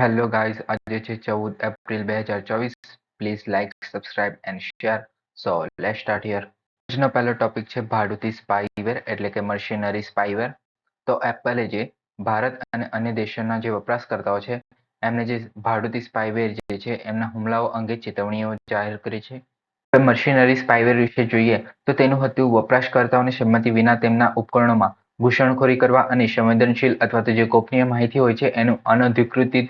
Hello guys, આજે છે ચૌદ એપ્રિલ બે હજાર ચોવીસ. Please like subscribe and share so let start here આજનો પહેલો ટોપિક છે ભાડુતી સ્પાઈવેર એટલે કે મશીનરી સ્પાઈવેર તો એપલે જે ભારત અને અન્ય દેશોના જે વપરાશકર્તાઓ છે, એમને જે ભાડુતી સ્પાઈવેર જે છે, એમના હુમલાઓ અંગે ચેતવણીઓ જાહેર કરી છે. મશીનરી સ્પાઈવેર વિશે જોઈએ, તો તેનું હતું વપરાશકર્તાઓની સંમતિ વિના તેમના ઉપકરણોમાં ઘૂસણખોરી કરવા અને સંવેદનશીલ અથવા તો જે ગોપનીય માહિતી હોય છે, એનું અનધિકૃત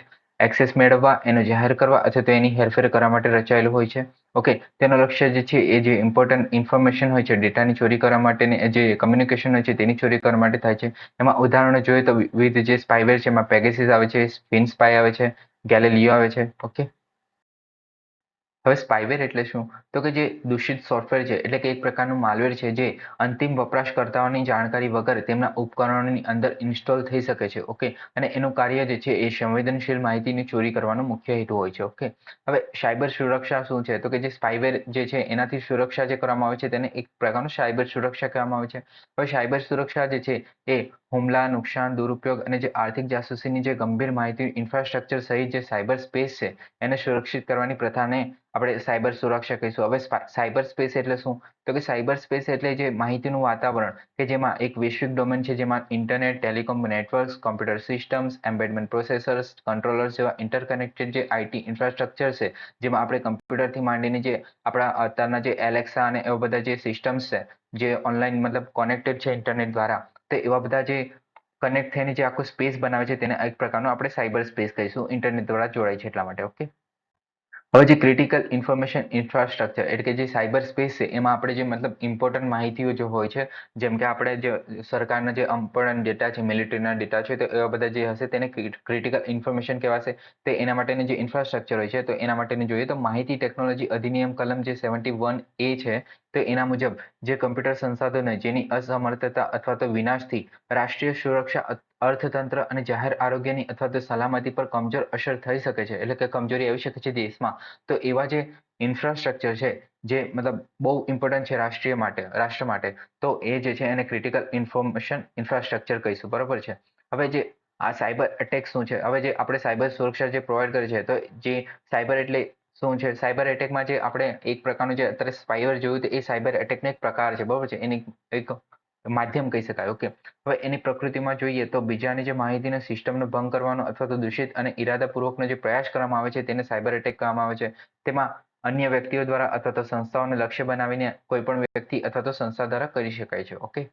એક્સેસ મેળવવા, એનો જાહેર કરવા અથવા તો એની હેરફેર કરવા માટે રચાયેલું હોય છે. ઓકે તેનો લક્ષ્ય જે છે એ જે ઇમ્પોર્ટન્ટ ઇન્ફોર્મેશન હોય છે ડેટાની ચોરી કરવા માટેની જે કમ્યુનિકેશન હોય છે તેની ચોરી કરવા માટે થાય છે. એમાં ઉદાહરણો જોઈએ તો વિવિધ જે સ્પાઈવેર છે, એમાં પેગેસિસ આવે છે સ્પિન સ્પાય આવે છે ગેલેલિયો આવે છે. ઓકે હવે સ્પાયવેર એટલે શું? તો કે જે દૂષિત સોફ્ટવેર છે, એટલે કે એક પ્રકારનું માલવેર છે જે અંતિમ વપરાશકર્તાઓની જાણકારી વગર તેમના ઉપકરણોની અંદર ઇન્સ્ટોલ થઈ શકે છે ઓકે અને એનું કાર્ય જે છે એ સંવેદનશીલ માહિતીની ચોરી કરવાનો મુખ્ય હેતુ હોય છે ઓકે હવે સાયબર સુરક્ષા શું છે? તો કે જે સ્પાઇવેર જે છે એનાથી સુરક્ષા જે કરવામાં આવે છે તેને એક પ્રકારનું સાયબર સુરક્ષા કહેવામાં આવે છે. હવે સાયબર સુરક્ષા જે છે એ હુમલા, નુકસાન, દુરુપયોગ અને જે આર્થિક જાસૂસીની જે ગંભીર માહિતી ઇન્ફ્રાસ્ટ્રક્ચર સહિત જે સાયબર સ્પેસ છે, એને સુરક્ષિત કરવાની પ્રથાને આપણે સાયબર સુરક્ષા કહીશું. હવે સાયબર સ્પેસ એટલે શું? તો કે સાયબર સ્પેસ એટલે જે માહિતીનું વાતાવરણ, કે જેમાં એક વૈશ્વિક ડોમેન છે, જેમાં internet telecom networks computer systems embedment processors controllers જેવા ઇન્ટરકનેક્ટેડ જે આઈટી ઇન્ફ્રાસ્ટ્રક્ચર છે, જેમાં આપણે કમ્પ્યુટરથી માંડીને જે આપણા અત્યારના જે એલેક્સા અને એવા બધા જે સિસ્ટમ્સ છે, જે ઓનલાઈન મતલબ કનેક્ટેડ છે ઇન્ટરનેટ દ્વારા તો એવા બધા જે કનેક્ટ થઈને જે આખું સ્પેસ બનાવે છે, તેને એક પ્રકારનું આપણે સાયબર સ્પેસ કહીશું. ઇન્ટરનેટ દ્વારા જોડાય છે એટલા માટે ઓકે હવે જે ક્રિટિકલ ઇન્ફોર્મેશન ઇન્ફ્રાસ્ટ્રક્ચર એટલે કે જે સાયબર સ્પેસ છે, એમાં આપણે જે મતલબ ઇમ્પોર્ટન્ટ માહિતીઓ જે હોય છે, જેમ કે આપણે જે સરકારના જે ઇમ્પોર્ટન્ટ ડેટા છે મિલિટરીના ડેટા છે, તો એવા બધા જે હશે તેને ક્રિટિકલ ઇન્ફોર્મેશન કહેવાશે. તે એના માટેની જે ઇન્ફ્રાસ્ટ્રક્ચર હોય છે, તો એના માટેની જોઈએ તો માહિતી ટેકનોલોજી અધિનિયમ કલમ જે સેવન્ટી વન એ છે, તો એના મુજબ જે કમ્પ્યુટર સંસાધનો જેની અસમર્થતા અથવા તો વિનાશથી રાષ્ટ્રીય સુરક્ષા અર્થતંત્ર અને જાહેર આરોગ્યની અથવા તો સલામતી પર કમજોર અસર થઈ શકે છે. એટલે કે કમજોરી આવી શકે છે દેશમાં તો એવા જે ઇન્ફ્રાસ્ટ્રક્ચર છે, જે મતલબ બહુ ઇમ્પોર્ટન્ટ છે રાષ્ટ્રીય માટે, રાષ્ટ્ર માટે, તો એ જે છે એને ક્રિટિકલ ઇન્ફોર્મેશન ઇન્ફ્રાસ્ટ્રક્ચર કહીશું. બરાબર છે? હવે જે આ સાયબર એટેક શું છે? હવે જે આપણે સાયબર સુરક્ષા જે પ્રોવાઈડ કરે છે, તો જે સાયબર એટલે શું છે? સાયબર એટેકમાં જે આપણે એક પ્રકારનું જે અત્યારે સ્પાઈવર જોયું તો એ સાયબર એટેકનો એક પ્રકાર છે. બરાબર છે? એની એક માધ્યમ કહી શકાય ઓકે હવે એની પ્રકૃતિમાં જોઈએ તો બીજાની જે માહિતીના સિસ્ટમનો ભંગ કરવાનો અથવા તો દૂષિત અને ઇરાદાપૂર્વકનો જે પ્રયાસ કરવામાં આવે છે તેને સાયબર એટેક કહેવામાં આવે છે. તેમાં અન્ય વ્યક્તિઓ દ્વારા અથવા તો સંસ્થાઓને લક્ષ્ય બનાવીને કોઈ પણ વ્યક્તિ અથવા તો સંસ્થા દ્વારા કરી શકાય છે ઓકે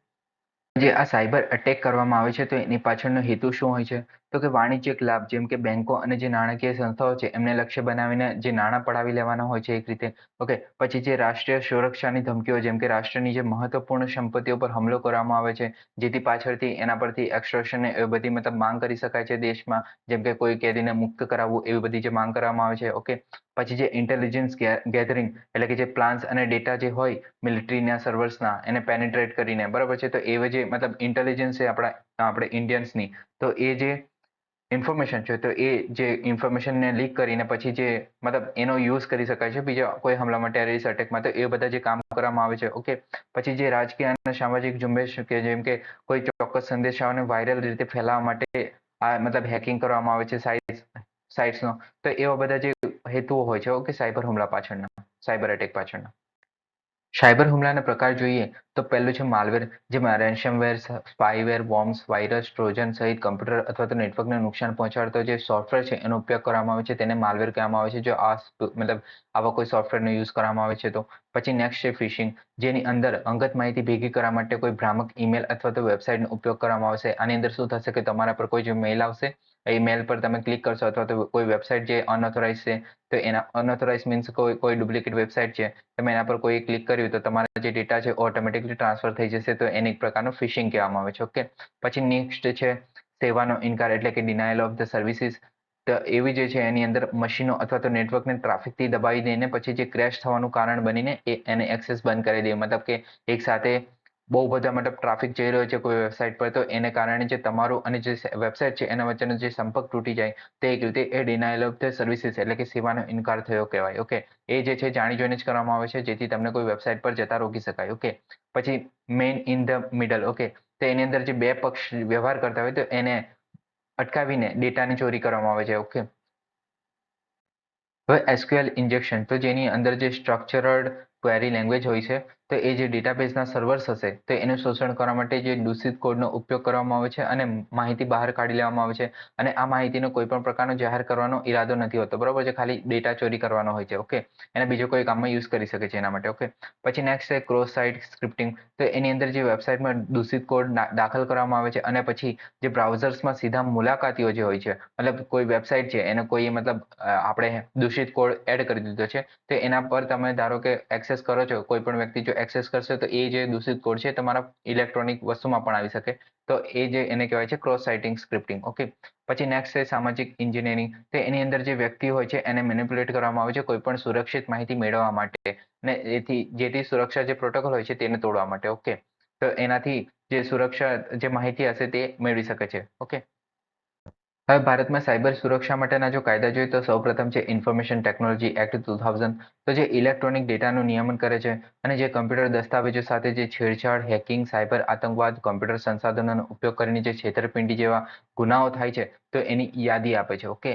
જે આ સાયબર અટેક કરવામાં આવે છે તો એની પાછળનો હેતુ શું હોય છે? તો કે વાણિજ્યિક લાભ, જેમ કે બેંકો અને જે નાણાકીય સંસ્થાઓ છે, એમને લક્ષ્ય બનાવીને જે નાણાં પડાવી લેવાના હોય છે, એક રીતે. ઓકે, પછી જે રાષ્ટ્રીય સુરક્ષાની ધમકીઓ, જેમ કે રાષ્ટ્રની જે મહત્વપૂર્ણ સંપત્તિઓ પર હમલો કરવામાં આવે છે, જેથી પાછળથી એના પરથી એક્સટ્રોશન એ બધી મતલબ માંગ કરી શકાય છે દેશમાં, જેમ કે કોઈ કેદીને મુક્ત કરાવવું, એવી બધી જે માંગ કરવામાં આવે છે, ઓકે. પછી જે ઇન્ટેલિજન્સ ગેધરિંગ એટલે કે જે પ્લાન્સ અને ડેટા જે હોય મિલિટરીના સર્વર્સના એને પેનિટ્રેટ કરીને, બરાબર છે? તો એવે જે મતલબ ઇન્ટેલિજન્સ છે આપણા, આપણે ઇન્ડિયન્સની તો એ જે ઇન્ફોર્મેશન છે, તો એ જે ઇન્ફોર્મેશનને લીક કરીને પછી જે, મતલબ એનો યુઝ કરી શકાય છે, બીજા કોઈ હુમલામાં ટેરરિસ્ટ અટેકમાં તો એ બધા જે કામ કરવામાં આવે છે ઓકે પછી જે રાજકીય અને સામાજિક ઝુંબેશ કે જેમ કે કોઈ ચોક્કસ સંદેશાઓને વાયરલ રીતે ફેલાવવા માટે આ, મતલબ હેકિંગ કરવામાં આવે છે સાઇટ્સ સાઇટ્સનો તો એવા બધા જે હેતુઓ હોય છે ઓકે સાયબર હુમલા પાછળના સાયબર અટેક પાછળના. સાયબર હુમલાના પ્રકાર જોઈએ તો પહેલું છે માલવેર જેમાં ransomware spyware bombs virus trojan સહિત કમ્પ્યુટર અથવા તો નેટવર્કને નુકસાન પહોંચાડતો જે સોફ્ટવેર છે એનો ઉપયોગ કરવામાં આવે છે. તેને માલવેર કહેવામાં આવે છે. જો આ મતલબ આવા કોઈ સોફ્ટવેરનો યુઝ કરવામાં આવે છે તો. પછી નેક્સ્ટ છે ફિશિંગ જેની અંદર અંગત માહિતી ભેગી કરવા માટે કોઈ ભ્રામક ઈમેલ અથવા તો વેબસાઇટનો ઉપયોગ કરવામાં આવશે. આની અંદર શું થશે કે તમારા પર કોઈ જે મેલ આવશે એ મેલ પર તમે ક્લિક કરશો અથવા તો કોઈ વેબસાઇટ જે અનઓથોરાઇઝ છે, તો એના અનઓથોરાઇઝ મીન્સ કોઈ કોઈ ડુપ્લિકેટ વેબસાઇટ છે, તમે એના પર કોઈ ક્લિક કર્યું તો તમારા જે ડેટા છે ઓટોમેટિકલી ટ્રાન્સફર થઈ જશે, તો એને એક પ્રકારનું ફિશિંગ કહેવામાં આવે છે ઓકે પછી નેક્સ્ટ છે સેવાનો ઇનકાર એટલે કે ડિનાયલ ઓફ ધ સર્વિસીસ એવી જે છે એની અંદર મશીનો અથવા તો નેટવર્કને ટ્રાફિકથી દબાવી દઈને પછી જે ક્રેશ થવાનું કારણ બનીને એ, એને એક્સેસ બંધ કરી દે, મતલબ કે એક સાથે બહુ બધા મતલબ ટ્રાફિક જઈ રહ્યો છે કોઈ વેબસાઇટ પર, તો એને કારણે જે તમારું અને જે વેબસાઇટ છે, એના વચ્ચેનો જે સંપર્ક તૂટી જાય, તે એક રીતે એ ડિનાયલ ઓફ ધ સર્વિસીસ એટલે કે સેવાનો ઇનકાર થયો કહેવાય ઓકે એ જે છે, જાણી જોઈને જ કરવામાં આવે છે, જેથી તમને કોઈ વેબસાઇટ પર જતા રોકી શકાય ઓકે પછી man in the middle okay તો એની અંદર જે બે પક્ષ વ્યવહાર કરતા હોય, તો એને અટકાવીને ડેટાની ચોરી કરવામાં આવે છે ઓકે હવે એસક્યુએલ ઇન્જેક્શન તો જેની અંદર જે સ્ટ્રક્ચરડ ક્વેરી લેંગ્વેજ હોય છે, તો એ જે ડેટાબેઝના સર્વર્સ હશે, તો એનું શોષણ કરવા માટે જે દૂષિત કોડનો ઉપયોગ કરવામાં આવે છે અને માહિતી બહાર કાઢી લેવામાં આવે છે. અને આ માહિતીનો કોઈ પણ પ્રકારનો જાહેર કરવાનો ઈરાદો નથી હોતો, બરાબર છે? ખાલી ડેટા ચોરી કરવાનો હોય છે ઓકે એને બીજો કોઈ કામમાં યુઝ કરી શકે છે એના માટે ઓકે પછી નેક્સ્ટ છે ક્રોસ સાઇટ સ્ક્રિપ્ટિંગ તો એની અંદર જે વેબસાઇટમાં દૂષિત કોડ દાખલ કરવામાં આવે છે અને પછી જે બ્રાઉઝર્સમાં સીધા મુલાકાતીઓ જે હોય છે, મતલબ કોઈ વેબસાઇટ છે, એને કોઈ મતલબ આપણે દૂષિત કોડ એડ કરી દીધો છે, તો એના પર તમે ધારો કે એક્સેસ કરો છો, કોઈ પણ વ્યક્તિ જો એક્સેસ કરશે તો એ જે દૂષિત કોડ છે તમારા ઇલેક્ટ્રોનિક વસ્તુમાં પણ આવી શકે. તો એ જે એને કહેવાય છે ક્રોસ સાઇટિંગ સ્ક્રિપ્ટિંગ ઓકે પછી નેક્સ્ટ છે સામાજિક એન્જિનિયરિંગ તો એની અંદર જે વ્યક્તિ હોય છે એને મેનિપ્યુલેટ કરવામાં આવે છે કોઈ પણ સુરક્ષિત માહિતી મેળવવા માટે ને એથી જેથી સુરક્ષા જે પ્રોટોકોલ હોય છે તેને તોડવા માટે ઓકે તો એનાથી જે સુરક્ષા જે માહિતી હશે તે મેળવી શકે છે ઓકે હવે ભારતમાં સાયબર સુરક્ષા માટેના જો કાયદા જોઈએ તો સૌપ્રથમ છે information technology act two thousand તો જે ઇલેક્ટ્રોનિક ડેટાનું નિયમન કરે છે અને જે કમ્પ્યુટર દસ્તાવેજો સાથે જે છેડછાડ હેકિંગ સાયબર આતંકવાદ કમ્પ્યુટર સંસાધનોનો ઉપયોગ કરીને જે છેતરપિંડી જેવા ગુનાઓ થાય છે, તો એની યાદી આપે છે. ઓકે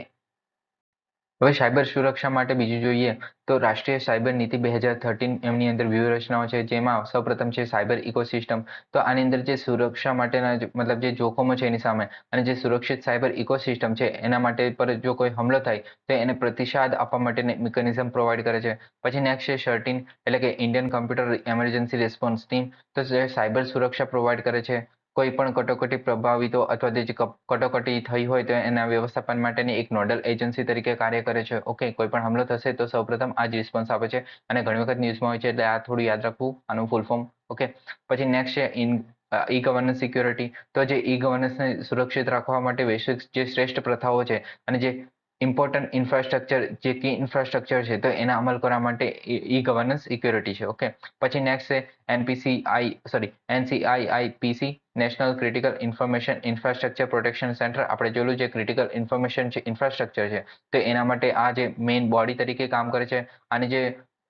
હવે સાયબર સુરક્ષા માટે બીજું જોઈએ તો રાષ્ટ્રીય સાયબર નીતિ બે હજાર થર્ટીન એમની અંદર વ્યૂહરચનાઓ છે, જેમાં સૌપ્રથમ છે સાયબર ઇકોસિસ્ટમ. તો આની અંદર જે સુરક્ષા માટેના મતલબ જે જોખમો છે એની સામે અને જે સુરક્ષિત સાયબર ઇકોસિસ્ટમ છે એના માટે પર જો કોઈ હુમલો થાય તો એને પ્રતિસાદ આપવા માટેની મિકેનિઝમ પ્રોવાઈડ કરે છે. પછી નેક્સ્ટ છે શર્ટીન એટલે કે Indian computer emergency response team. તો સાયબર સુરક્ષા પ્રોવાઈડ કરે છે. કોઈ પણ કટોકટી પ્રભાવિતો અથવા જે કટોકટી થઈ હોય તો એના વ્યવસ્થાપન માટેની એક નોડલ એજન્સી તરીકે કાર્ય કરે છે. ઓકે, કોઈ પણ હુમલો થશે તો સૌપ્રથમ આ જ રિસ્પોન્સ આપે છે અને ઘણી વખત ન્યૂઝમાં હોય છે એટલે આ થોડું યાદ રાખવું, આનું ફૂલ ફોર્મ ઓકે, પછી નેક્સ્ટ છે ઇન ઈ ગવર્નન્સ સિક્યોરિટી તો જે ઈ ગવર્નન્સને સુરક્ષિત રાખવા માટે વૈશ્વિક જે શ્રેષ્ઠ પ્રથાઓ છે અને જે ઇમ્પોર્ટન્ટ ઇન્ફ્રાસ્ટ્રક્ચર જે કી ઇન્ફ્રાસ્ટ્રક્ચર છે, તો એના અમલ કરવા માટે ઈ ગવર્નન્સ સિક્યોરિટી છે ઓકે પછી નેક્સ્ટ છે NPCI sorry NCIIPC national critical information infrastructure protection centre આપણે જોયું જે ક્રિટિકલ ઇન્ફોર્મેશન છે ઇન્ફ્રાસ્ટ્રક્ચર છે, તો એના માટે આ જે મેઇન બોડી તરીકે કામ કરે છે અને જે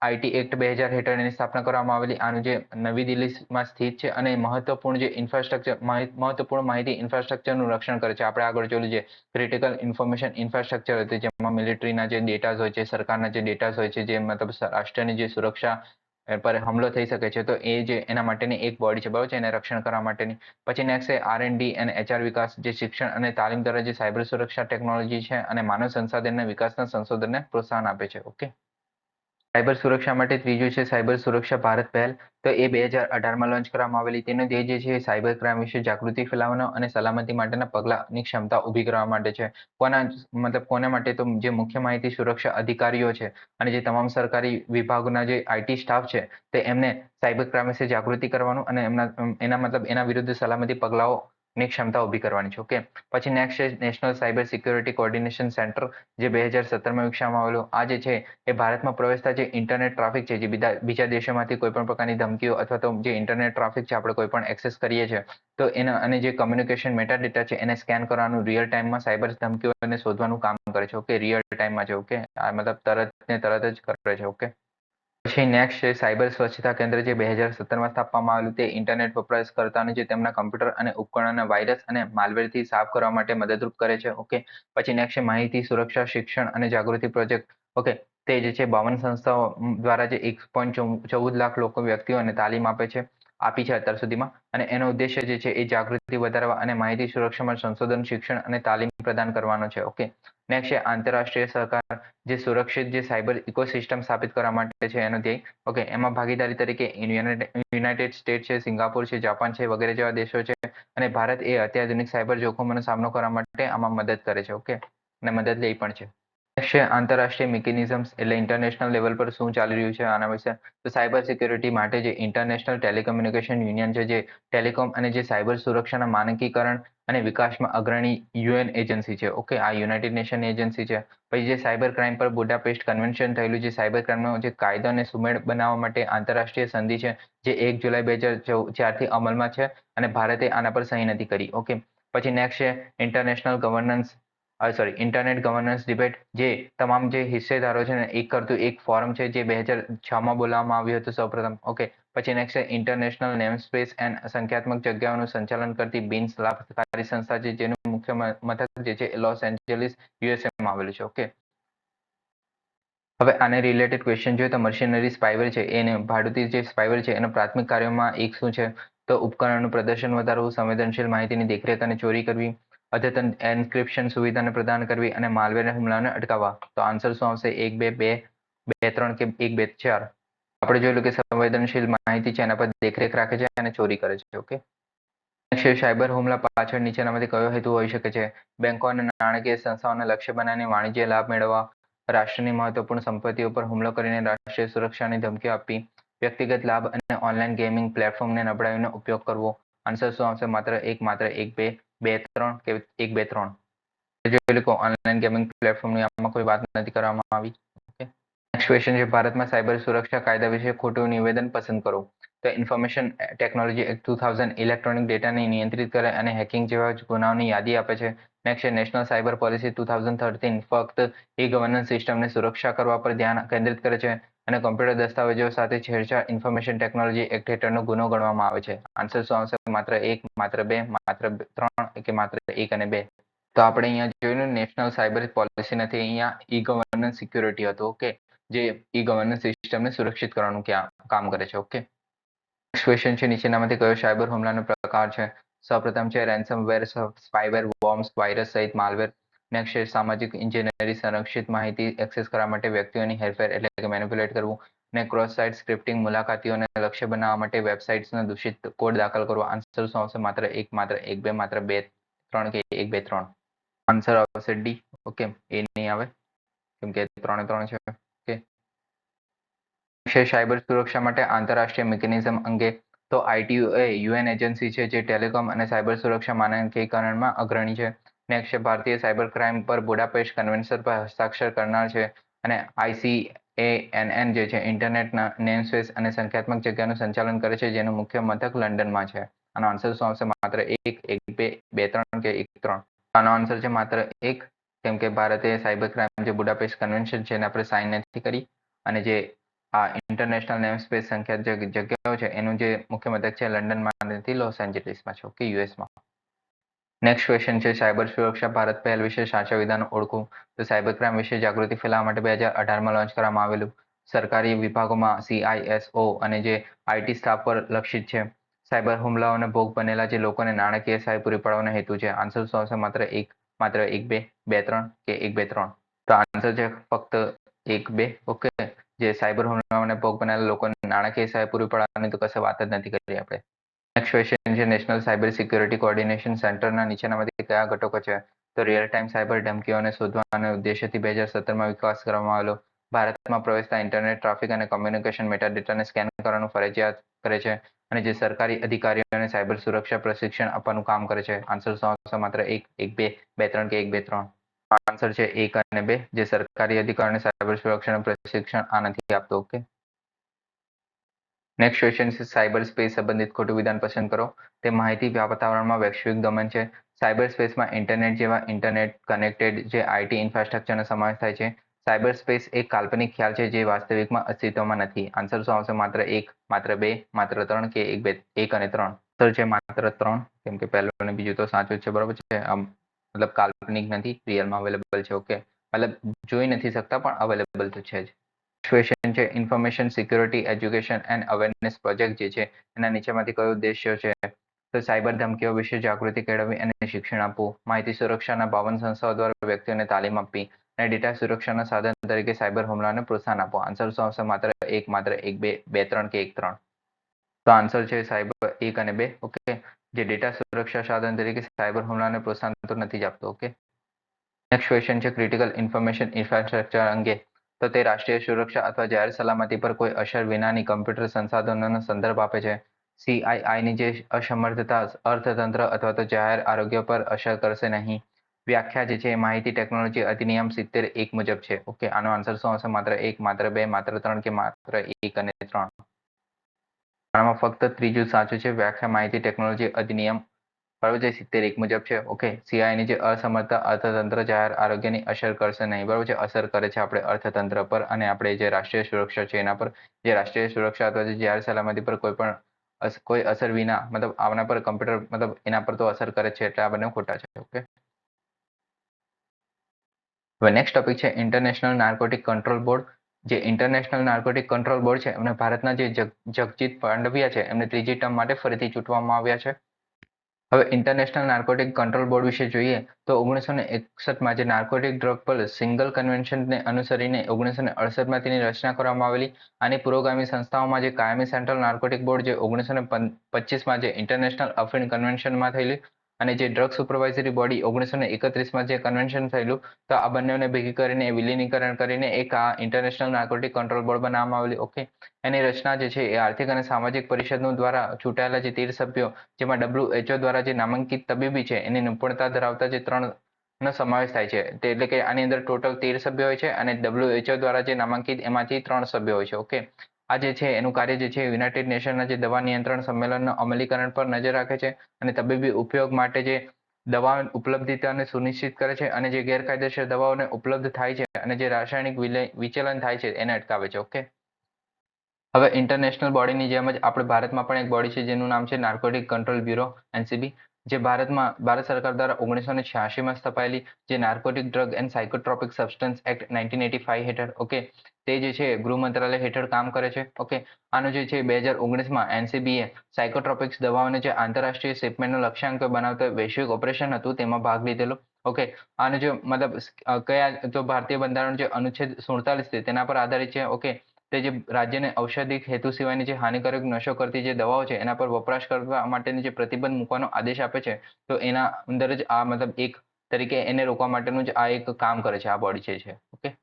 આઈટી એક્ટ બે હજાર હેઠળ એની સ્થાપના કરવામાં આવેલી. આનું જે નવી દિલ્હીમાં સ્થિત છે અને મહત્વપૂર્ણ જે ઇન્ફ્રાસ્ટ્રક્ચર મહત્વપૂર્ણ માહિતી ઇન્ફ્રાસ્ટ્રક્ચરનું રક્ષણ કરે છે. આપણે આગળ જોયું છે ક્રિટિકલ ઇન્ફોર્મેશન ઇન્ફ્રાસ્ટ્રક્ચર હતી, જેમાં મિલિટરીના જે ડેટાઝ હોય છે, સરકારના જે ડેટાઝ હોય છે, જે મતલબ રાષ્ટ્રની જે સુરક્ષા પર હુમલો થઈ શકે છે, તો એ જે એના માટેની એક બોડી છે, બરાબર છે? એને રક્ષણ કરવા માટેની. પછી નેક્સ્ટ છે આર એન્ડ ડી અને એચઆર વિકાસ, જે શિક્ષણ અને તાલીમ દ્વારા જે સાયબર સુરક્ષા ટેકનોલોજી છે અને માનવ સંસાધનના વિકાસના સંશોધનને પ્રોત્સાહન આપે છે. ઓકે સાયબર સુરક્ષા માટે ત્રીજું છે સાયબર સુરક્ષા ભારત પહેલ. તો એ બે હજાર અઢારમાં લોન્ચ કરવામાં આવેલી. તેનો ધ્યેય જે છે સાયબર ક્રાઇમ વિશે જાગૃતિ ફેલાવવાનો અને સલામતી માટેના પગલાંની ક્ષમતા ઊભી કરવા માટે છે. કોના મતલબ કોના માટે તો જે મુખ્ય માહિતી સુરક્ષા અધિકારીઓ છે અને જે તમામ સરકારી વિભાગોના જે આઈટી સ્ટાફ છે તે એમને સાયબર ક્રાઇમ વિશે જાગૃતિ કરવાનું અને એમના એના મતલબ એના વિરુદ્ધ સલામતી પગલાઓ ની ક્ષમતા ઊભી કરવાની છે. ઓકે પછી નેક્સ્ટ છે national cyber security coordination centre જે બે હજાર સત્તરમાં વિકસાવવામાં આવેલું. આ જે છે, એ ભારતમાં પ્રવેશતા જે ઇન્ટરનેટ ટ્રાફિક છે, જે બીજા બીજા દેશોમાંથી કોઈ પણ પ્રકારની ધમકીઓ અથવા તો જે ઇન્ટરનેટ ટ્રાફિક છે, આપણે કોઈ પણ એક્સેસ કરીએ છીએ, તો એના, અને જે કમ્યુનિકેશન મેટા ડેટા છે, એને સ્કેન કરવાનું રિયલ ટાઈમમાં સાયબર ધમકીઓને શોધવાનું કામ કરે છે. ઓકે રિયલ ટાઈમમાં છે ઓકે આ મતલબ તરત ને તરત જ કરે છે ઓકે પછી નેક્સ્ટ છે સાયબર સ્વચ્છતા કેન્દ્ર જે બે હજાર સત્તરમાં સ્થાપવામાં આવેલું તે ઇન્ટરનેટ વપરાશકર્તાને જે તેમના કમ્પ્યુટર અને ઉપકરણોના વાયરસ અને માલવેરથી સાફ કરવા માટે મદદરૂપ કરે છે. ઓકે પછી નેક્સ્ટ છે માહિતી, સુરક્ષા, શિક્ષણ અને જાગૃતિ પ્રોજેક્ટ ઓકે તે જે છે બાવન સંસ્થાઓ દ્વારા જે એક પોઈન્ટ ચૌદ લાખ લોકો વ્યક્તિઓને તાલીમ આપે છે. આપી છે અત્યાર સુધીમાં. અને એનો ઉદ્દેશ્ય જે છે એ જાગૃતિ વધારવા અને માહિતી સુરક્ષામાં સંશોધન, શિક્ષણ અને તાલીમ પ્રદાન કરવાનો છે. ઓકે. નેક્સ્ટ છે આંતરરાષ્ટ્રીય સહકાર, જે સુરક્ષિત, જે સાયબર ઇકોસિસ્ટમ સ્થાપિત કરવા માટે છે એનો ધ્યેય. ઓકે. એમાં ભાગીદારી તરીકે યુનાઇટેડ સ્ટેટ છે, સિંગાપુર છે, જાપાન છે વગેરે જેવા દેશો છે. અને ભારત એ અત્યાધુનિક સાયબર જોખમોનો સામનો કરવા માટે આમાં મદદ કરે છે. ઓકે. અને મદદ લે પણ છે. છે, આંતરરાષ્ટ્રીય મિકેનિઝમ્સ એટલે ઇન્ટરનેશનલ લેવલ પર શું ચાલી રહ્યું છે, આના વિશે. તો સાયબર સિક્યોરિટી માટે જે ઇન્ટરનેશનલ ટેલિકમ્યુનિકેશન યુનિયન છે, જે ટેલિકોમ અને જે સાયબર સુરક્ષાના માનકીકરણ અને વિકાસમાં અગ્રણી યુએન એજન્સી છે ઓકે આ યુનાઇટેડ નેશન એજન્સી છે. પછી જે સાયબર ક્રાઇમ પર બુડાપેસ્ટ કન્વેન્શન થયેલું જે સાયબર ક્રાઇમનો જે કાયદો અને સુમેળ બનાવવા માટે આંતરરાષ્ટ્રીય સંધિ છે, જે એક જુલાઈ બે હજાર ચારથી અમલમાં છે અને ભારતે આના પર સહી નથી કરી ઓકે પછી નેક્સ્ટ છે international governance sorry internet governance debate જે તમામ જે હિસ્સેદારો છે ને, એક કરતું એક ફોરમ છે જે બે હજાર છમાં બોલાવવામાં આવ્યું હતું સૌપ્રથમ. ઓકે પછી નેક્સ્ટ છે ઇન્ટરનેશનલ નેમ સ્પેસ એન્ડ સંખ્યાત્મક જગ્યાઓનું સંચાલન કરતી બિન લાભકારી સંસ્થા છે જેનું મુખ્ય મથક જે છે લોસ એન્જલિસ, યુએસએમાં આવેલું છે. ઓકે હવે આને રિલેટેડ ક્વેશ્ચન જોઈએ તો મશીનરી સ્પાઇવર છે એને ભાડુતી જે સ્પાઇવર છે એના પ્રાથમિક કાર્યોમાં એક શું છે? તો ઉપકરણનું પ્રદર્શન વધારવું, સંવેદનશીલ માહિતીની દેખરેખ અને ચોરી કરવી અદ્યતન એન્ક્રિપ્શન સુવિધાને પ્રદાન કરવી અને માલવેર હુમલાને અટકાવવા. તો આન્સર શું આવશે? એક, બે બે બે, ત્રણ કે એક, બે, ચાર? આપણે જોયેલું કે સંવેદનશીલ માહિતી છે, એના પર દેખરેખ રાખે છે અને ચોરી કરે છે, ઓકે? સાયબર હુમલા પાછળ નીચેનામાંથી કયો હેતુ હોઈ શકે છે? બેંકો અને નાણાકીય સંસ્થાઓને લક્ષ્ય બનાવીને વાણિજ્ય લાભ મેળવવા, રાષ્ટ્રની મહત્વપૂર્ણ સંપત્તિઓ પર હુમલો કરીને રાષ્ટ્રીય સુરક્ષાની ધમકી આપી વ્યક્તિગત લાભ અને ઓનલાઈન ગેમિંગ પ્લેટફોર્મને નબળાવીનો ઉપયોગ કરવો. આન્સર શું આવશે? માત્ર એક માત્ર એક, બે બે ત્રણ કે એક બે ત્રણ જે લોકો ઓનલાઈન ગેમિંગ પ્લેટફોર્મની આમાં કોઈ વાત નથી કરવામાં આવી ઓકે નેક્સ્ટ ક્વેશ્ચન છે, ભારતમાં સાયબર સુરક્ષા કાયદા વિશે ખોટું નિવેદન પસંદ કરો. તો information technology act two thousand electronic ડેટાને નિયંત્રિત કરે અને હેકિંગ જેવા ગુનાઓની યાદી આપે છે. નેક્સ્ટ છે national cyber policy two thousand thirteen ફક્ત ઈ ગવર્નન્સ સિસ્ટમને સુરક્ષા કરવા પર ધ્યાન કેન્દ્રિત કરે છે. અને કોમ્પ્યુટર દસ્તાવેજો સાથે છેડછાડ ઇન્ફોર્મેશન ટેકનોલોજી એક્ટ હેઠળનો ગુનો ગણવામાં આવે છે. આન્સર શું આવશે? માત્ર એક, માત્ર બે, માત્ર ત્રણ કે માત્ર એક અને બે? તો આપણે અહીંયા જોયું નેશનલ સાયબર પોલિસી નથી. અહીંયા ઈ ગવર્નન્સ સિક્યુરિટી હતું ઓકે જે ઈ ગવર્નન્સ સિસ્ટમને સુરક્ષિત કરવાનું કામ કરે છે ઓકે નેક્સ્ટ ક્વેશ્ચન છે, નીચેનામાંથી કયો સાયબર હુમલાનો પ્રકાર છે? સૌપ્રથમ છે રેન્સમવેર સ્પાયવેર વોર્મ્સ વાયરસ સહિત માલવેર નેક્સ્ટ સામાજિક ઇન્જિનિયરિંગ સંરક્ષિત માહિતી એક્સેસ કરવા માટે વ્યક્તિઓની હેરફેર એટલે કે મેનિપ્યુલેટ કરવું ને ક્રોસ સાઇટ સ્ક્રિપ્ટિંગ મુલાકાતીઓને લક્ષ્ય બનાવવા માટે વેબસાઇટ્સનો દૂષિત કોડ દાખલ કરવો. આન્સર શું આવશે? માત્ર એક માત્ર એક, બે, માત્ર બે, ત્રણ કે એક, બે, ત્રણ? આન્સર આવશે ડી ઓકે એ નહીં આવે? કેમ કે ત્રણે, ત્રણ છે. ઓકે છે સાયબર સુરક્ષા માટે આંતરરાષ્ટ્રીય મિકેનિઝમ અંગે તો આઈટીયુ એ યુએન એજન્સી છે જે ટેલિકોમ અને સાયબર સુરક્ષા માનકીકરણમાં અગ્રણી છે. નેક્સ્ટ ભારતીય સાયબર ક્રાઇમ પર બુડાપેસ્ટ કન્વેન્શન પર હસ્તાક્ષર કરનાર છે અને આઈસીએએનએન જે છે, ઇન્ટરનેટના નેમસ્પેસ અને સંખ્યાત્મક જગ્યાનું સંચાલન કરે છે, જેનું મુખ્ય મથક લંડનમાં છે. આનો આન્સર શું આવશે? માત્ર એક એક, બે બે, ત્રણ કે એક, ત્રણ? આનો આન્સર છે માત્ર એક, કેમ કે ભારતીય સાયબર ક્રાઇમ જે બુડાપેસ્ટ કન્વેન્શન છે એને આપણે સાઇન નથી કરી અને જે આ ઇન્ટરનેશનલ નેમ સ્પેસ જગ્યાઓ છે, એનું જે મુખ્ય મથક છે, લંડનમાં નથી લોસ એન્જલિસમાં છે ઓકે યુએસમાં નેક્સ્ટ ક્વેશ્ચન છે, સાયબર સુરક્ષા ભારત પહેલ વિશે સાચા વિધાન ઓળખું તો સાયબર ક્રાઇમ વિશે જાગૃતિ ફેલાવવા માટે બે હજાર અઢારમાં લોન્ચ કરવામાં આવેલું. સરકારી વિભાગોમાં સીઆઈએસઓ અને જે આઈટી સ્ટાફ પર લક્ષિત છે. સાયબર હુમલાઓને ભોગ બનેલા જે લોકોને નાણાકીય સહાય પૂરી પાડવાનો હેતુ છે. આન્સર શું આવશે? માત્ર એક માત્ર એક, બે બે, ત્રણ કે એક, બે, ત્રણ? તો આન્સર છે ફક્ત એક, બે ઓકે જે સાયબર હુમલાઓને ભોગ બનેલા લોકોને નાણાકીય સહાય પૂરી પાડવાની તો કશે વાત જ નથી કરી આપણે. નેક્સ્ટ ક્વેશ્ચન છે નેશનલ સાયબર સિક્યુરિટી કોઓર્ડિનેશન સેન્ટરના નીચેનામાંથી કયા ઘટકો છે? તો રિયલ ટાઈમ સાયબર ધમકીઓને શોધવાના ઉદ્દેશ્યથી બે હજાર સત્તરમાં વિકાસ કરવામાં આવેલો. ભારતમાં પ્રવેશતા ઇન્ટરનેટ ટ્રાફિક અને કોમ્યુનિકેશન મેટાડેટાને સ્કેન કરવાનું ફરજિયાત કરે છે અને જે સરકારી અધિકારીઓને સાયબર સુરક્ષા પ્રશિક્ષણ આપવાનું કામ કરે છે. આન્સર શું માત્ર એક એક, બે બે, ત્રણ કે એક, બે, ત્રણ? આન્સર છે એક અને બે. જે સરકારી અધિકારીઓને સાયબર સુરક્ષાનું પ્રશિક્ષણ આ નથી આપતો ઓકે નેક્સ્ટ ક્વેશ્ચન છે સાયબર સ્પેસ સંબંધિત ખોટું વિધાન પસંદ કરો. તે માહિતી વાતાવરણમાં વૈશ્વિક ડોમેન છે. સાયબર સ્પેસમાં ઇન્ટરનેટ જેવા ઇન્ટરનેટ કનેક્ટેડ જે આઈટી ઇન્ફ્રાસ્ટ્રક્ચરનો સમાવેશ થાય છે. સાયબર સ્પેસ એક કાલ્પનિક ખ્યાલ છે જે વાસ્તવિકમાં અસ્તિત્વમાં નથી. આન્સર શું આવશે? માત્ર એક, માત્ર બે, માત્ર ત્રણ કે એક બે, એક અને ત્રણ? આન્સર છે, માત્ર ત્રણ. કેમ કે પહેલું અને બીજું તો સાચું છે, બરાબર છે? મતલબ કાલ્પનિક નથી. રિયલમાં અવેલેબલ છે ઓકે મતલબ જોઈ નથી શકતા, પણ અવેલેબલ તો છે જ. ક્વેશ્ચન છે information security education and awareness project જે છે, એના નીચેમાંથી કયો ઉદ્દેશ્ય છે? તો સાયબર ધમકીઓ વિશે જાગૃતિ કેળવવી અને શિક્ષણ આપવું, માહિતી સુરક્ષાના બાવન સંસ્થાઓ દ્વારા વ્યક્તિઓને તાલીમ આપવી અને ડેટા સુરક્ષાના સાધન તરીકે સાયબર હુમલાને પ્રોત્સાહન આપવું. આન્સર શું આવશે? માત્ર એક માત્ર એક, બે બે, ત્રણ કે એક, ત્રણ? તો આન્સર છે સાયબર એક અને બે ઓકે જે ડેટા સુરક્ષા સાધન તરીકે સાયબર હુમલાને પ્રોત્સાહન તો નથી જ આપતો ઓકે નેક્સ્ટ ક્વેશ્ચન છે ક્રિટિકલ ઇન્ફોર્મેશન ઇન્ફ્રાસ્ટ્રક્ચર અંગે. તો તે રાષ્ટ્રીય સુરક્ષા અથવા જાહેર સલામતી પર કોઈ અસર વિનાની કમ્પ્યુટર સંસાધનોનો સંદર્ભ આપે છે. સીઆઈઆઈની જે અસમર્થતા, અર્થતંત્ર અથવા તો જાહેર આરોગ્ય પર અસર કરશે નહીં. વ્યાખ્યા જે છે માહિતી ટેકનોલોજી અધિનિયમ સિત્તેર એક મુજબ છે. ઓકે, આનો આન્સર શું આવશે? માત્ર એક, માત્ર બે, માત્ર ત્રણ કે માત્ર એક અને ત્રણ? આમાં ફક્ત ત્રીજું સાચું છે. વ્યાખ્યા માહિતી ટેકનોલોજી અધિનિયમ બરાબર? છે સિત્તેર એક મુજબ છે. ઓકે સીઆઈની જે અસમર્થતા અર્થતંત્ર જાહેર આરોગ્યની અસર કરશે નહીં. બરાબર છે? અસર કરે છે આપણે અર્થતંત્ર પર અને આપણે જે રાષ્ટ્રીય સુરક્ષા છે એના પર. જે રાષ્ટ્રીય સુરક્ષા અથવા જે જાહેર સલામતી પર કોઈ પણ કોઈ અસર વિના, મતલબ આના પર કમ્પ્યુટર, મતલબ એના પર તો અસર કરે છે એટલે આ બંને ખોટા છે. ઓકે હવે નેક્સ્ટ ટોપિક છે ઇન્ટરનેશનલ નાર્કોટિક કંટ્રોલ બોર્ડ જે ઇન્ટરનેશનલ નાર્કોટિક કંટ્રોલ બોર્ડ છે, એમને ભારતના જે જગજીત પાંડવિયા છે, એમને ત્રીજી ટર્મ માટે ફરીથી ચૂંટવામાં આવ્યા છે. હવે ઇન્ટરનેશનલ નાર્કોટિક કંટ્રોલ બોર્ડ વિશે જોઈએ તો ઓગણીસો ને એકસઠમાં જે નાર્કોટિક ડ્રગ પર સિંગલ કન્વેન્શનને અનુસરીને ઓગણીસો ને અડસઠમાં તેની રચના કરવામાં આવેલી આની પુરોગામી સંસ્થાઓમાં જે કાયમી સેન્ટ્રલ નાર્કોટિક બોર્ડ જે ઓગણીસો ને પચીસમાં જે ઇન્ટરનેશનલ અફીણ કન્વેન્શનમાં થયેલી અને જે ડ્રગ સુપરવાઇઝરી બોડી ઓગણીસો ને એકત્રીસમાં જે કન્વેન્શન થયેલું, તો આ બંનેને ભેગી કરીને વિલીનીકરણ કરીને એક આ ઇન્ટરનેશનલ નાર્કોટિક કંટ્રોલ બોર્ડ બનાવવામાં આવેલી. ઓકે એની રચના જે છે એ આર્થિક અને સામાજિક પરિષદનું દ્વારા ચૂંટાયેલા જે તેર સભ્યો જેમાં ડબ્લ્યુએચઓ દ્વારા જે નામાંકિત તબીબી છે, એની નિપુણતા ધરાવતા જે ત્રણ નો સમાવેશ થાય છે. એટલે કે આની અંદર ટોટલ તેર સભ્યો હોય છે અને ડબ્લ્યુએચઓ દ્વારા જે નામાંકિત, એમાંથી ત્રણ સભ્યો હોય છે. ઓકે આ જે છે, એનું કાર્ય જે છે યુનાઇટેડ નેશનના જે દવા નિયંત્રણ સંમેલનના અમલીકરણ પર નજર રાખે છે અને તબીબી ઉપયોગ માટે જે દવા ઉપલબ્ધતાને સુનિશ્ચિત કરે છે અને જે ગેરકાયદેસર દવાઓને ઉપલબ્ધ થાય છે અને જે રાસાયણિક વિચલન થાય છે એને અટકાવે છે, ઓકે? હવે ઇન્ટરનેશનલ બોડીની જેમ જ આપણે ભારતમાં પણ એક બોડી છે જેનું નામ છે નાર્કોટિક કંટ્રોલ બ્યુરો એનસીબી જે ભારતમાં, ભારત સરકાર દ્વારા ઓગણીસો ને છ્યાસીમાં સ્થપાયેલી જે narcotic drug and psychotropic substance act nineteen eighty five હેઠળ, ઓકે? તે જે છે, ગૃહ મંત્રાલય હેઠળ કામ કરે છે, ઓકે? આનો જે છે, બે હજાર ઓગણીસમાં એનસીબીએ સાયકોટ્રોપિક્સ દવાઓને જે આંતરરાષ્ટ્રીય શિપમેન્ટનો લક્ષ્યાંક બનાવતા વૈશ્વિક ઓપરેશન હતું, તેમાં ભાગ લીધેલો, ઓકે? આનો જે મતલબ કયા, તો ભારતીય બંધારણ જે અનુચ્છેદ સુડતાલીસ છે, તેના પર આધારિત છે, ઓકે? તે જે રાજ્યને ઔષધિક હેતુ સિવાયની જે હાનિકારક નશો કરતી જે દવાઓ છે, એના પર વપરાશ કરવા માટેની જે પ્રતિબંધ મૂકવાનો આદેશ આપે છે, તો એના અંદર જ આ મતલબ એક તરીકે એને રોકવા માટેનું જ આ એક કામ કરે છે, આ બોડી છે, ઓકે?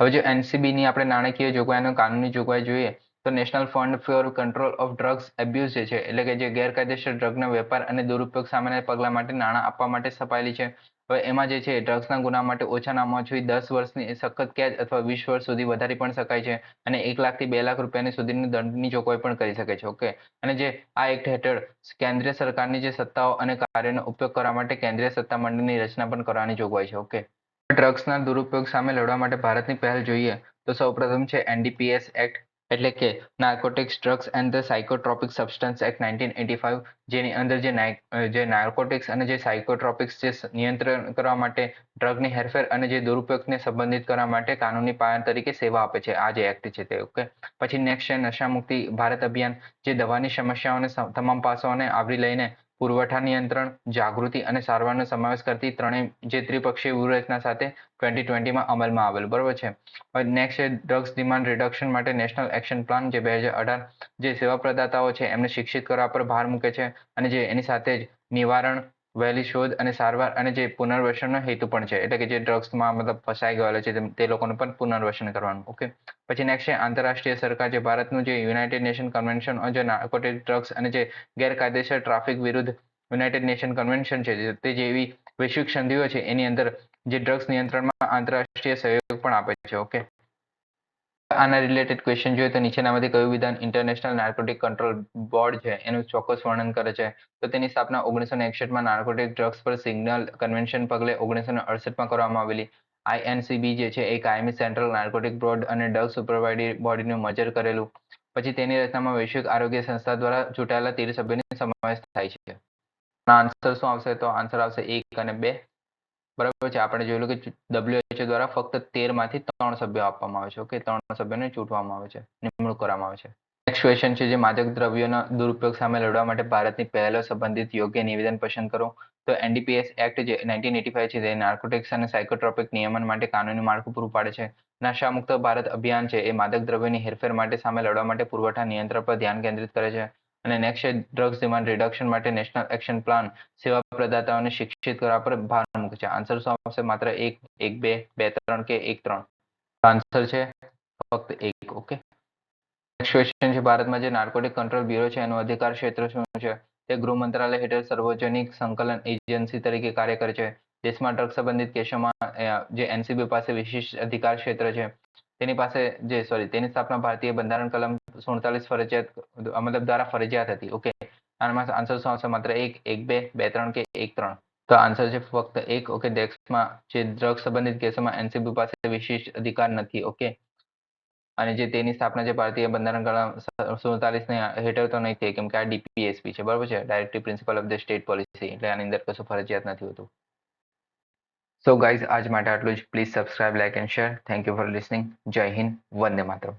હવે જો એનસીબીની આપણે નાણાકીય જોગવાઈનો કાનૂની જોગવાઈ જોઈએ, તો national fund for control of drugs abuse જે છે, એટલે કે જે ગેરકાયદેસર ડ્રગના વેપાર અને દુરુપયોગ સામેના પગલા માટે નાણાં આપવા માટે સ્થપાયેલી છે એમાં જે છે ડ્રગ્સના ગુના માટે ઓછામાં ઓછી દસ વર્ષની સખત કેદ અથવા વીસ વર્ષ સુધી વધારી પણ શકાય છે અને એક લાખથી બે લાખ રૂપિયાની સુધીની દંડની જોગવાઈ પણ કરી શકે છે. ઓકે? અને જે આ એક્ટ હેઠળ કેન્દ્રીય સરકારની જે સત્તાઓ અને કાર્યનો ઉપયોગ કરવા માટે કેન્દ્રીય સત્તામંડળની રચના પણ કરવાની જોગવાઈ છે. ઓકે? ડ્રગ્સના દુરુપયોગ સામે લડવા માટે ભારતની પહેલ જોઈએ તો સૌપ્રથમ છે એનડીપીએસ એક્ટ એટલે કે narcotics drugs and the psychotropic substance act nineteen eighty five જેની અંદર જે જે નાર્કોટિક્સ અને જે સાયકોટ્રોપિક્સ જે નિયંત્રણ કરવા માટે ડ્રગની હેરફેર અને જે દુરુપયોગને સંબંધિત કરવા માટે કાનૂની પાયા તરીકે સેવા આપે છે. આ જે એક્ટ છે તે ઓકે પછી નેક્સ્ટ છે નશા ભારત અભિયાન, જે દવાની સમસ્યાઓને તમામ પાસાઓને આવરી લઈને પુરવઠા નિયંત્રણ, જાગૃતિ અને સારવારનો સમાવેશ કરતી ત્રણેય જે ત્રિપક્ષીય વ્યૂહરચના સાથે ટ્વેન્ટી ટ્વેન્ટીમાં અમલમાં આવેલું, બરોબર છે? નેક્સ્ટ છે ડ્રગ્સ ડિમાન્ડ રિડક્શન માટે નેશનલ એક્શન પ્લાન જે બે હજાર અઢાર જે સેવા પ્રદાતાઓ છે, એમને શિક્ષિત કરવા પર ભાર મૂકે છે અને જે એની સાથે જ નિવારણ વહેલી શોધ અને સારવાર અને જે પુનર્વસનનો હેતુ પણ છે. એટલે કે જે ડ્રગ્સમાં મતલબ ફસાઈ ગયેલા છે તે લોકોનું પણ પુનર્વસન કરવાનું. ઓકે પછી નેક્સ્ટ છે, આંતરરાષ્ટ્રીય સરકાર જે ભારતનું જે યુનાઇટેડ નેશન કન્વેન્શન જે નાર્કોટિક ડ્રગ્સ અને જે ગેરકાયદેસર ટ્રાફિક વિરુદ્ધ યુનાઇટેડ નેશન કન્વેન્શન છે, તે જેવી વૈશ્વિક સંધિઓ છે, એની અંદર જે ડ્રગ્સ નિયંત્રણમાં આંતરરાષ્ટ્રીય સહયોગ પણ આપે છે. ઓકે આના રિલેટેડ ક્વેશ્ચન જોઈએ તો નીચેનામાંથી કયું વિધાન ઇન્ટરનેશનલ નાર્કોટિક કંટ્રોલ બોર્ડ છે, એનું ચોક્કસ વર્ણન કરે છે? તો તેની સ્થાપના ઓગણીસો એકસઠમાં નાર્કોટિક ડ્રગ્સ પર સિગ્નલ કન્વેન્શન પગલે ઓગણીસો અડસઠમાં કરવામાં આવેલી. આઈએનસીબી જે છે એ કાયમી સેન્ટ્રલ નાર્કોટિક બોર્ડ અને ડ્રગ સુપરવાઇઝરી બોડીનું મર્જર કરેલું. પછી તેની રચનામાં વૈશ્વિક આરોગ્ય સંસ્થા દ્વારા ચૂંટાયેલા તેર સભ્યોનો સમાવેશ થાય છે. આન્સર શું આવશે? તો આન્સર આવશે એક અને બે. બરાબર છે. આપણે જોયેલું કે ડબ્લ્યુએચઓ દ્વારા ફક્ત તેરમાંથી ત્રણ સભ્યો આપવામાં આવે છે. ઓકે? ત્રણ સભ્યોને ચૂંટવામાં આવે છે. નિમણૂક કરવામાં આવે છે. નેક્સ્ટ ક્વેશ્ચન છે જે માદક દ્રવ્યોના દુરુપયોગ સામે લડવા માટે ભારતની પહેલો સંબંધિત યોગ્ય નિવેદન પસંદ કરો. તો એનડીપીએસ એક્ટ જે નાઇન્ટીન એટી ફાઈવ છે, તે નાર્કોટિક્સ અને સાયકોટ્રોપિક નિયમન માટે કાનૂની માળખું પૂરું પાડે છે. નશા મુક્ત ભારત અભિયાન છે, એ માદક દ્રવ્યોની હેરફેર માટે સામે લડવા માટે પુરવઠા નિયંત્રણ પર ધ્યાન કેન્દ્રિત કરે છે. અને નેક્સ્ટ ડ્રગ્સ ડિમાન્ડ રિડક્શન માટે નેશનલ એક્શન પ્લાન સેવા પ્રદાતાઓને શિક્ષિત કરવા પર ભાર મૂકે છે. આન્સર શું આવશે? માત્ર એક એક, બે બે, ત્રણ કે એક, ત્રણ? આન્સર છે ફક્ત એક ઓકે નેક્સ્ટ ક્વેશ્ચન છે, ભારતમાં જે નાર્કોટિક કંટ્રોલ બ્યુરો છે, એનો અધિકાર ક્ષેત્ર શું છે? તે ગૃહ મંત્રાલય હેઠળ સર્વજનિક સંકલન એજન્સી તરીકે કાર્ય કરે છે. દેશમાં ડ્રગ સંબંધિત કેસોમાં જે એનસીબી પાસે વિશિષ્ટ અધિકાર ક્ષેત્ર છે. તેની પાસે જે સોરી તેની સ્થાપના ભારતીય બંધારણ કલમ સુડતાલીસ ફરજિયાત મતલબ દ્વારા ફરજિયાત હતી. ઓકે. આમાં આન્સર શું આવશે? માત્ર એક એક, બે બે, ત્રણ કે એક, ત્રણ? તો આન્સર છે ફક્ત એક. ઓકે ડેક્સમાં જે ડ્રગ સંબંધિત કેસોમાં એનસીબી પાસે વિશેષ અધિકાર નથી. ઓકે. અને જે તેની સ્થાપના જે ભારતીય બંધારણ કલમ સુડતાલીસ ને હેઠળ તો નહીં થઈ. કેમ કે આ ડીપીએસપી છે. બરાબર છે? Directive principle of the state policy એટલે આની અંદર કશું ફરજિયાત નથી હોતું. સો ગાઈઝ આજ માટે આટલું જ. Please subscribe like and share thank you for listening જય હિન્દ. વંદે માતરમ.